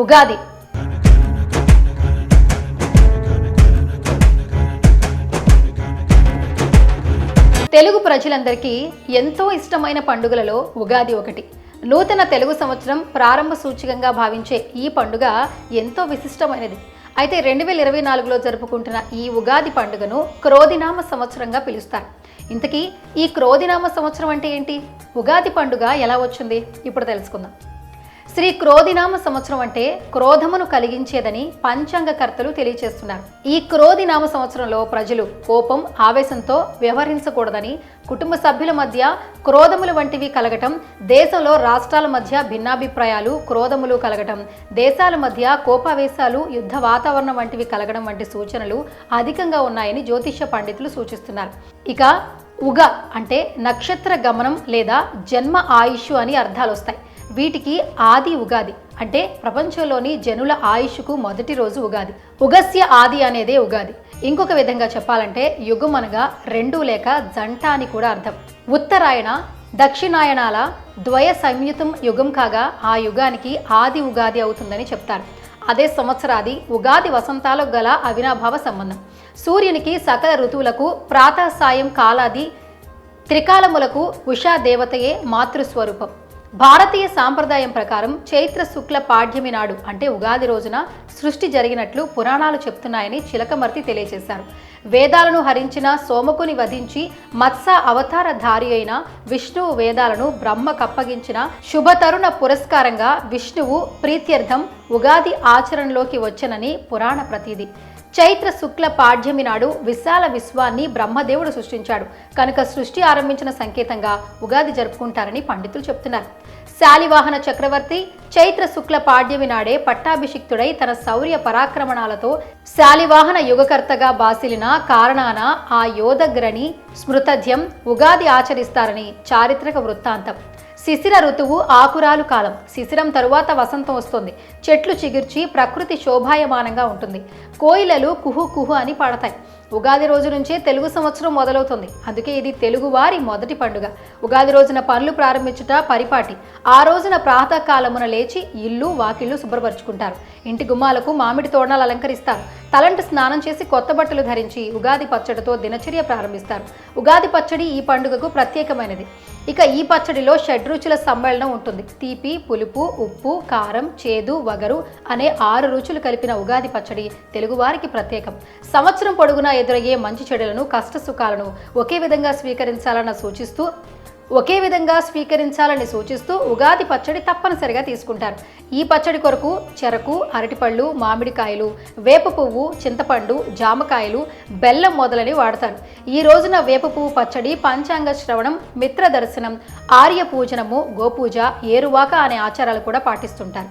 ఉగాది. తెలుగు ప్రజలందరికీ ఎంతో ఇష్టమైన పండుగలలో ఉగాది ఒకటి. నూతన తెలుగు సంవత్సరం ప్రారంభ సూచికంగా భావించే ఈ పండుగ ఎంతో విశిష్టమైనది. అయితే రెండు వేల ఇరవై నాలుగులో జరుపుకుంటున్న ఈ ఉగాది పండుగను క్రోధినామ సంవత్సరంగా పిలుస్తారు. ఇంతకీ ఈ క్రోధినామ సంవత్సరం అంటే ఏంటి? ఉగాది పండుగ ఎలా వచ్చింది? ఇప్పుడు తెలుసుకుందాం. శ్రీ క్రోధినామ సంవత్సరం అంటే క్రోధమును కలిగించేదని పంచాంగకర్తలు తెలియచేస్తున్నారు. ఈ క్రోధినామ సంవత్సరంలో ప్రజలు కోపం ఆవేశంతో వ్యవహరించకూడదని కుటుంబ సభ్యుల మధ్య క్రోధములు వంటివి కలగటం దేశంలో రాష్ట్రాల మధ్య భిన్నాభిప్రాయాలు క్రోధములు కలగటం దేశాల మధ్య కోపావేశాలు యుద్ధ వాతావరణం వంటివి కలగడం వంటి సూచనలు అధికంగా ఉన్నాయని జ్యోతిష పండితులు సూచిస్తున్నారు. ఇక ఉగ అంటే నక్షత్ర గమనం లేదా జన్మ ఆయుష్ అని అర్థాలు వస్తాయి. వీటికి ఆది ఉగాది అంటే ప్రపంచంలోని జనుల ఆయుష్కు మొదటి రోజు ఉగాది. ఉగస్య ఆది అనేదే ఉగాది. ఇంకొక విధంగా చెప్పాలంటే యుగం అనగా రెండు లేక జంట అని కూడా అర్థం. ఉత్తరాయణ దక్షిణాయనాల ద్వయ సంయుతం యుగం కాగా ఆ యుగానికి ఆది ఉగాది అవుతుందని చెప్తారు. అదే సంవత్సరాది ఉగాది వసంతాలకు గల అవినాభావ సంబంధం. సూర్యునికి సకల ఋతువులకు ప్రాతసాయం కాలాది త్రికాలములకు ఉషా దేవతయే మాతృస్వరూపం. భారతీయ సాంప్రదాయం ప్రకారం చైత్ర శుక్ల పాడ్యమి నాడు అంటే ఉగాది రోజున సృష్టి జరిగినట్లు పురాణాలు చెప్తున్నాయని చిలకమర్తి తెలియజేశారు. వేదాలను హరించిన సోమకుని వధించి మత్స అవతార ధారి అయిన విష్ణువు వేదాలను బ్రహ్మ కప్పగించిన శుభతరుణ పురస్కారంగా విష్ణువు ప్రీత్యర్థం ఉగాది ఆచరణలోకి వచ్చనని పురాణ ప్రతీది. చైత్ర శుక్ల పాడ్యమి నాడు విశాల విశ్వాన్ని బ్రహ్మదేవుడు సృష్టించాడు. కనుక సృష్టి ఆరంభించిన సంకేతంగా ఉగాది జరుపుకుంటారని పండితులు చెప్తున్నారు. శాలివాహన చక్రవర్తి చైత్ర శుక్ల పాడ్యమి నాడే పట్టాభిషిక్తుడై తన శౌర్య పరాక్రమణాలతో శాలివాహన యుగకర్తగా బాసిలిన కారణాన ఆ యోధగ్రని స్మృతధ్యం ఉగాది ఆచరిస్తారని చారిత్రక వృత్తాంతం. శిశిర ఋతువు ఆకురాలు కాలం. శిశిరం తరువాత వసంతం వస్తుంది. చెట్లు చిగుర్చి ప్రకృతి శోభాయమానంగా ఉంటుంది. కోయిలలు కుహు కుహు అని పాడతాయి. ఉగాది రోజు నుంచే తెలుగు సంవత్సరం మొదలవుతుంది. అందుకే ఇది తెలుగువారి మొదటి పండుగ. ఉగాది రోజున పనులు ప్రారంభించుట పరిపాటి. ఆ రోజున ప్రాతకాలమున లేచి ఇల్లు వాకిళ్ళు శుభ్రపరుచుకుంటారు. ఇంటి గుమ్మాలకు మామిడి తోరణాలు అలంకరిస్తారు. తలంటు స్నానం చేసి కొత్త బట్టలు ధరించి ఉగాది పచ్చడితో దినచర్య ప్రారంభిస్తారు. ఉగాది పచ్చడి ఈ పండుగకు ప్రత్యేకమైనది. ఇక ఈ పచ్చడిలో షడ్రుచుల సమ్మేళనం ఉంటుంది. తీపి పులుపు ఉప్పు కారం చేదు వగరు అనే ఆరు రుచులు కలిపిన ఉగాది పచ్చడి తెలుగువారికి ప్రత్యేకం. సంవత్సరం పొడుగునా ఎదురయ్యే మంచి చెడులను కష్ట సుఖాలను ఒకే విధంగా స్వీకరించాలన్న సూచిస్తూ ఒకే విధంగా స్వీకరించాలని సూచిస్తూ ఉగాది పచ్చడి తప్పనిసరిగా తీసుకుంటారు. ఈ పచ్చడి కొరకు చెరకు అరటిపళ్ళు మామిడికాయలు వేప పువ్వు చింతపండు జామకాయలు బెల్లం మొదలని వాడతారు. ఈ రోజున వేప పువ్వు పచ్చడి పంచాంగ శ్రవణం మిత్ర దర్శనం ఆర్య పూజనము గోపూజ ఏరువాక అనే ఆచారాలు కూడా పాటిస్తుంటారు.